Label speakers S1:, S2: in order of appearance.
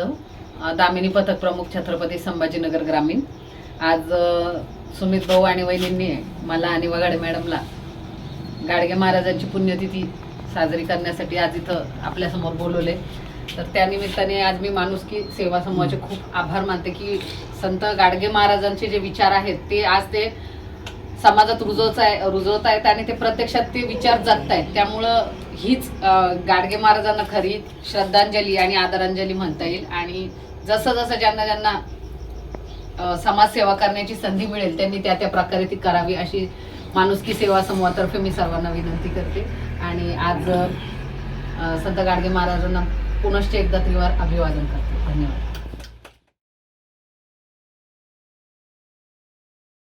S1: अ, दामिनी पथक प्रमुख छत्रपती संभाजीनगर ग्रामीण. आज सुमित भाऊ आणि वहिनींनी मला आणि वगाडे मॅडमला गाडगे महाराजांची पुण्यतिथी साजरी करण्यासाठी आज इथं आपल्यासमोर बोलवले. तर त्यानिमित्ताने आज मी माणुसकी सेवा समूहाचे खूप आभार मानते की संत गाडगे महाराजांचे जे विचार आहेत ते आज ते समाजात रुजवत आहे रुजवत आहेत आणि ते प्रत्यक्षात ते विचार जगत आहेत त्यामुळं हीच गाडगे महाराजांना खरी श्रद्धांजली आणि आदरांजली म्हणता येईल. आणि जसं जसं ज्यांना ज्यांना समाजसेवा करण्याची संधी मिळेल त्यांनी त्या त्या प्रकारे ती करावी अशी माणुसकी सेवा समूहातर्फे मी सर्वांना विनंती करते. आणि आज संत गाडगे महाराजांना पुनश्च एकदा त्रिवार अभिवादन करते. धन्यवाद.